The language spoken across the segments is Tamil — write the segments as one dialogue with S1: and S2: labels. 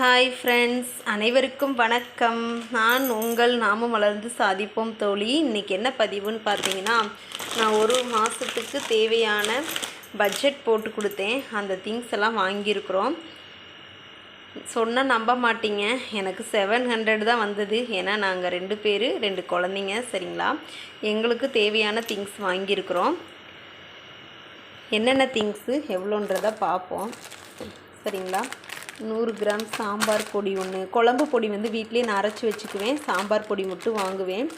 S1: ஹாய் ஃப்ரெண்ட்ஸ் அனைவருக்கும் வணக்கம். நான் உங்கள் நாமம் வளர்ந்து சாதிப்போம் தோழி. இன்றைக்கி என்ன பதிவுன்னு பார்த்தீங்கன்னா நான் ஒரு மாதத்துக்கு தேவையான பட்ஜெட் போட்டு கொடுத்தேன். அந்த திங்ஸ் எல்லாம் வாங்கியிருக்கிறோம். சொன்னால் நம்ப மாட்டீங்க. எனக்கு செவன் ஹண்ட்ரட் தான் வந்தது. ஏன்னா நாங்கள் ரெண்டு பேர் ரெண்டு குழந்தைங்க சரிங்களா? எங்களுக்கு தேவையான திங்ஸ் வாங்கியிருக்கிறோம். என்னென்ன திங்ஸு எவ்வளோன்றதை பார்ப்போம். சரிங்களா? நூறு கிராம் சாம்பார் பொடி ஒன்று குழம்பு பொடி வந்து வீட்லேயே நான் அரைச்சி வச்சுக்குவேன். சாம்பார் பொடி மட்டும் வாங்குவேன்.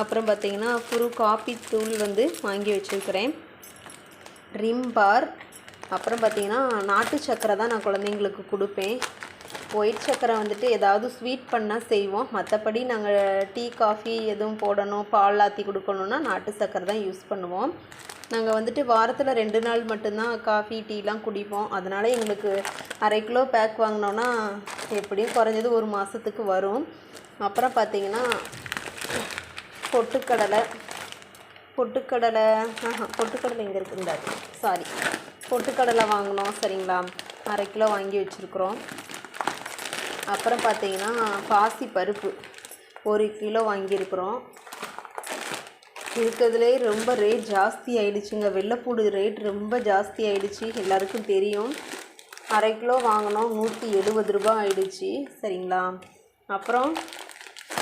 S1: அப்புறம் பார்த்திங்கன்னா குரு காப்பி தூள் வந்து வாங்கி வச்சுருக்கிறேன். Rin bar. அப்புறம் பார்த்திங்கன்னா நாட்டு சக்கரை தான் நான் குழந்தைங்களுக்கு கொடுப்பேன். ஒயிட் சக்கரை வந்துட்டு ஏதாவது ஸ்வீட் பண்ணால் செய்வோம். மற்றபடி நாங்கள் டீ காஃபி எதுவும் போடணும். பால் ஆற்றி கொடுக்கணுன்னா நாட்டு சக்கரை தான் யூஸ் பண்ணுவோம். நாங்கள் வந்துட்டு வாரத்தில் ரெண்டு நாள் மட்டும்தான் காஃபி டீலாம் குடிப்போம். அதனால் எங்களுக்கு அரை கிலோ பேக் வாங்கினோன்னா எப்படியும் குறைஞ்சது ஒரு மாதத்துக்கு வரும். அப்புறம் பார்த்திங்கன்னா பொட்டுக்கடலை பொட்டுக்கடலை ஆஹா பொட்டுக்கடலை எங்கே இருக்குங்க சாரி பொட்டுக்கடலை வாங்கினோம் சரிங்களா? அரை கிலோ வாங்கி வச்சுருக்குறோம். அப்புறம் பார்த்தீங்கன்னா பாசி பருப்பு ஒரு கிலோ வாங்கியிருக்கிறோம். இருக்கிறதுலே ரொம்ப ரேட் ஜாஸ்தி ஆகிடுச்சுங்க வெள்ளைப்பூடு ரேட் ரொம்ப ஜாஸ்தி ஆகிடுச்சு எல்லாருக்கும் தெரியும். அரை கிலோ வாங்கினோம். நூற்றி எழுபது ரூபா ஆயிடுச்சு. சரிங்களா? அப்புறம்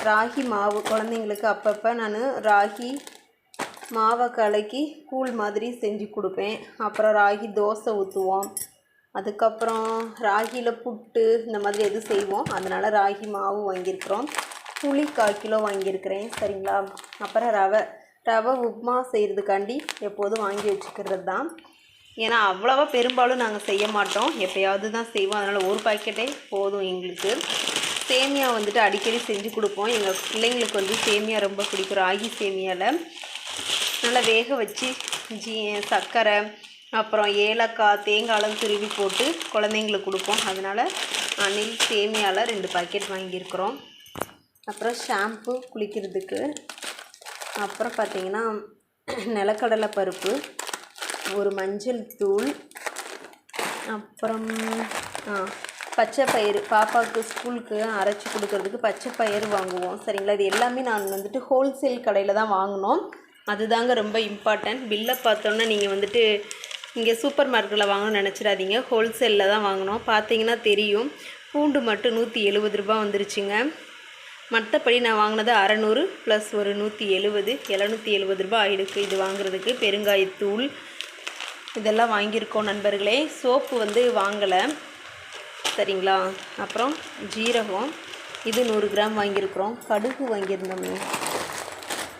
S1: ராகி மாவு. குழந்தைங்களுக்கு அப்பப்போ நான் ராகி மாவை கலக்கி கூழ் மாதிரி செஞ்சு கொடுப்பேன். அப்புறம் ராகி தோசை ஊற்றுவோம் அதுக்கப்புறம் ராகியில் புட்டு இந்த மாதிரி எது செய்வோம். அதனால் ராகி மாவு வாங்கியிருக்கிறோம். புளி கால் கிலோ வாங்கியிருக்கிறேன். சரிங்களா? அப்புறம் ரவை. ரவை உப்புமா செய்கிறதுக்காண்டி எப்போதும் வாங்கி வச்சுக்கிறது தான் ஏன்னா அவ்வளோவா பெரும்பாலும் நாங்கள் செய்ய மாட்டோம். எப்போயாவது தான் செய்வோம். அதனால் ஒரு பாக்கெட்டே போதும் எங்களுக்கு. சேமியா வந்துட்டு அடிக்கடி செஞ்சு கொடுப்போம். எங்கள் பிள்ளைங்களுக்கு வந்து சேமியா ரொம்ப பிடிக்கும். ராகி சேமியாவில் நல்லா வேக வச்சு ஜீ சர்க்கரை அப்புறம் ஏலக்காய் தேங்காயெலாம் துருவி போட்டு குழந்தைங்களுக்கு கொடுப்போம். அதனால் அணில் சேமியாவில் ரெண்டு பாக்கெட் வாங்கியிருக்கிறோம். அப்புறம் ஷாம்பு குளிக்கிறதுக்கு அப்புறம் பார்த்திங்கன்னா நிலக்கடலை பருப்பு ஒரு மஞ்சள் தூள் அப்புறம் பச்சை பயிறு. பாப்பாவுக்கு ஸ்கூலுக்கு அரைச்சி கொடுக்கறதுக்கு பச்சை பயிறு வாங்குவோம். சரிங்களா? இது எல்லாமே நான் வந்துட்டு ஹோல்சேல் கடையில் தான் வாங்கினோம். அதுதாங்க ரொம்ப இம்பார்ட்டண்ட் பில்லை பார்த்தோன்னா நீங்கள் வந்துட்டு இங்கே சூப்பர் மார்க்கெட்டில் வாங்கணும்னு நினச்சிடாதீங்க. ஹோல்சேலில் தான் வாங்கினோம். பார்த்தீங்கன்னா தெரியும். பூண்டு மட்டும் நூற்றி எழுபது ரூபா வந்துருச்சுங்க. மற்றபடி நான் வாங்கினது அறநூறு ப்ளஸ் ஒரு நூற்றி எழுபது எழுநூற்றி எழுபது ரூபா ஆகிடுக்கு இது வாங்குறதுக்கு பெருங்காயத்தூள் இதெல்லாம் வாங்கியிருக்கோம் நண்பர்களே. சோப்பு வந்து வாங்கலை. சரிங்களா? அப்புறம் ஜீரகம். இது நூறு கிராம் வாங்கியிருக்கிறோம். கடுகு வாங்கியிருந்தோமே.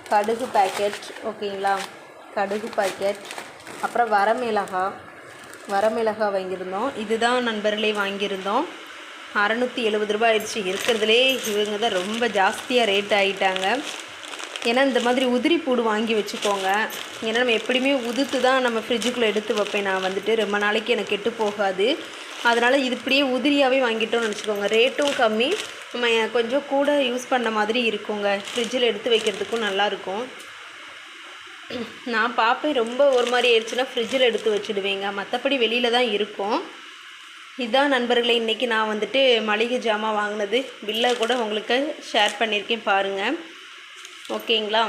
S1: கடுகு பேக்கெட் ஓகேங்களா? கடுகு பேக்கெட் அப்புறம் வரமிளகா. வரமிளகா வாங்கியிருந்தோம். இதுதான் நண்பர்களே வாங்கியிருந்தோம். அறநூற்றி எழுபது ரூபாய் ஆயிடுச்சு. இருக்கிறதுலே இவங்க தான் ரொம்ப ஜாஸ்தியாக ரேட் ஆகிட்டாங்க ஏன்னா இந்த மாதிரி உதிரி பூடு வாங்கி வச்சுக்கோங்க. ஏன்னா நம்ம எப்படியுமே உதுத்து தான் நம்ம ஃப்ரிட்ஜுக்குள்ளே எடுத்து வைப்பேன் நான் வந்துட்டு. ரொம்ப நாளைக்கு எனக்கு கெட்டு போகாது. அதனால் இது இப்படியே உதிரியாகவே வாங்கிட்டோம்னு நினச்சிக்கோங்க. ரேட்டும் கம்மி. நம்ம கொஞ்சம் கூட யூஸ் பண்ண மாதிரி இருக்குங்க. ஃப்ரிட்ஜில் எடுத்து வைக்கிறதுக்கும் நல்லாயிருக்கும் நான் பார்ப்பேன். ரொம்ப ஒரு மாதிரி ஆயிடுச்சுன்னா ஃப்ரிட்ஜில் எடுத்து வச்சுடுவேங்க. மற்றபடி வெளியில் தான் இருக்கும். இதுதான் நண்பர்களை இன்றைக்கி நான் வந்துட்டு மளிகை ஜாமான் வாங்கினது. பில்லை கூட உங்களுக்கு ஷேர் பண்ணியிருக்கேன் பாருங்கள் ஓகேங்களா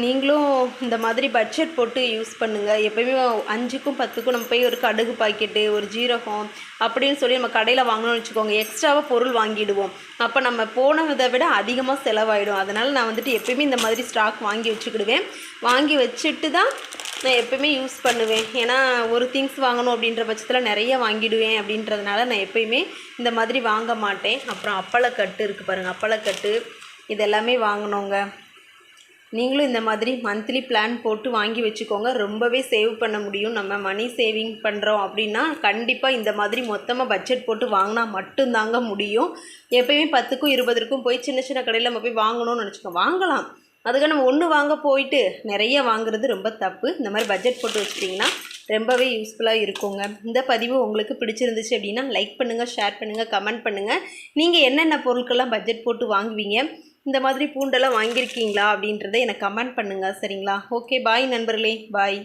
S1: நீங்களும் இந்த மாதிரி பட்ஜெட் போட்டு யூஸ் பண்ணுங்கள் எப்போயுமே அஞ்சுக்கும் பத்துக்கும் நம்ம போய் ஒரு கடுகு பாக்கெட்டு ஒரு ஜீரகம் அப்படின்னு சொல்லி நம்ம கடையில் வாங்கணும்னு வச்சுக்கோங்க. எக்ஸ்ட்ராவாக பொருள் வாங்கிடுவோம். அப்போ நம்ம போனதை விட அதிகமாக செலவாயிடும். அதனால் நான் வந்துட்டு எப்பயுமே இந்த மாதிரி ஸ்டாக் வாங்கி வச்சுக்கிடுவேன். வாங்கி வச்சுட்டு தான் நான் எப்போயுமே யூஸ் பண்ணுவேன். ஏன்னா ஒரு திங்ஸ் வாங்கணும் அப்படின்ற பட்சத்தில் நிறைய வாங்கிடுவேன் அப்படின்றதுனால நான் எப்போயுமே இந்த மாதிரி வாங்க மாட்டேன். அப்புறம் அப்பளக்கட்டு இருக்குது பாருங்கள் அப்பளக்கட்டு இதெல்லாமே வாங்கினோங்க நீங்களும் இந்த மாதிரி மந்த்லி பிளான் போட்டு வாங்கி வச்சுக்கோங்க. ரொம்பவே சேவ் பண்ண முடியும். நம்ம மணி சேவிங் பண்ணுறோம் அப்படின்னா கண்டிப்பாக இந்த மாதிரி மொத்தமாக பட்ஜெட் போட்டு வாங்கினா மட்டும்தாங்க முடியும். எப்பயுமே பத்துக்கும் இருபதுக்கும் போய் சின்ன சின்ன கடையில் நம்ம போய் வாங்கணும்னு நினச்சிக்கோ வாங்கலாம். அதுக்காக நம்ம ஒன்று வாங்க போயிட்டு நிறைய வாங்குறது ரொம்ப தப்பு. இந்த மாதிரி பட்ஜெட் போட்டு வச்சிட்டிங்கன்னா ரொம்பவே யூஸ்ஃபுல்லாக இருக்குங்க. இந்த பதிவு உங்களுக்கு பிடிச்சிருந்துச்சு அப்படின்னா லைக் பண்ணுங்கள் ஷேர் பண்ணுங்கள் கமெண்ட் பண்ணுங்கள் நீங்கள் என்னென்ன பொருட்கள்லாம் பட்ஜெட் போட்டு வாங்குவீங்க? இந்த மாதிரி பூண்டெல்லாம் வாங்கியிருக்கீங்களா அப்படின்றத எனக்கு கமெண்ட் பண்ணுங்கள் சரிங்களா? ஓகே பாய் நண்பர்களே பாய்